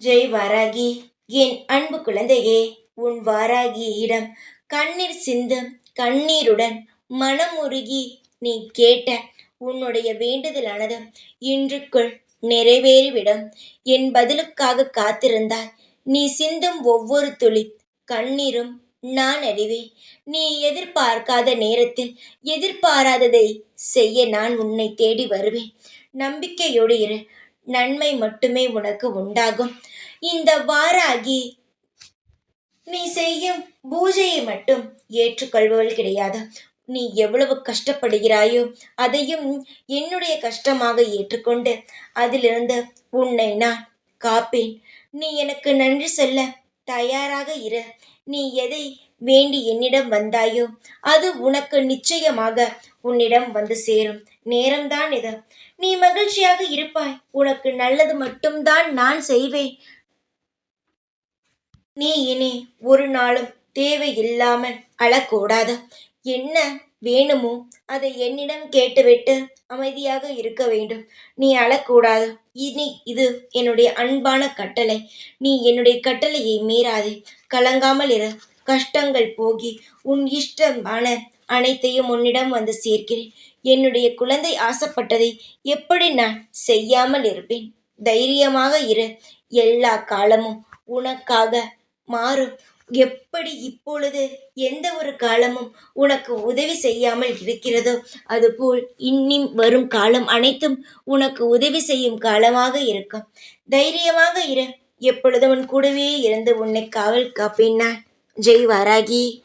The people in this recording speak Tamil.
ஜெய் வாராகி என் அன்பு குழந்தையே உன் வாராகியிடம் கண்ணீர் சிந்தும் கண்ணீருடன் மனமுருகி நீ கேட்ட உன்னுடைய வேண்டுதலானது இன்றுக்குள் நிறைவேறிவிடும். என் பதிலுக்காக காத்திருந்தாய். நீ சிந்தும் ஒவ்வொரு துளி கண்ணீரும் நான் அறிவேன். நீ எதிர்பார்க்காத நேரத்தில் எதிர்பாராததை செய்ய நான் உன்னை தேடி வருவேன். நம்பிக்கையோடு இரு. நன்மை மட்டுமே உனக்கு உண்டாகும். இந்த வாராகி நீ செய்யும் பூஜையை மட்டும் ஏற்றுக்கொள்பவள் கிடையாது. நீ எவ்வளவு கஷ்டப்படுகிறாயோ அதையும் என்னுடைய கஷ்டமாக ஏற்றுக்கொண்டு அதிலிருந்து உன்னை நான் காப்பேன். நீ எனக்கு நன்றி சொல்ல தயாராக இரு. நீ எதை வேண்டி என்னிடம் வந்தாயோ அது உனக்கு நிச்சயமாக உன்னிடம் வந்து சேரும். நேரம்தான் இது. நீ மகிழ்ச்சியாக இருப்பாய். உனக்கு நல்லது மட்டும்தான் நான் செய்வேன். நீ இனி ஒரு நாளும் தேவையில்லாமல் அழக்கூடாது. என்ன வேணுமோ அதை என்னிடம் கேட்டுவிட்டு அமைதியாக இருக்க வேண்டும். நீ அழக்கூடாது. இனி இது என்னுடைய அன்பான கட்டளை. நீ என்னுடைய கட்டளையை மீறாதே. கலங்காமல் இரு. கஷ்டங்கள் போகி உன் இஷ்டமான அனைத்தையும் உன்னிடம் வந்து சேர்க்கிறேன். என்னுடைய குழந்தை ஆசைப்பட்டதை எப்படி நான் செய்யாமல் இருப்பேன்? தைரியமாக இரு. எல்லா காலமும் உனக்காக மாறும். எப்படி இப்பொழுது எந்த ஒரு காலமும் உனக்கு உதவி செய்யாமல் இருக்கிறதோ அதுபோல் இன்னும் வரும் காலம் அனைத்தும் உனக்கு உதவி செய்யும் காலமாக இருக்கும். தைரியமாக இரு. எப்பொழுதும் உன் கூடவே இருந்து உன்னை காவல் காப்பேன் நான். ஜெய் வாராகி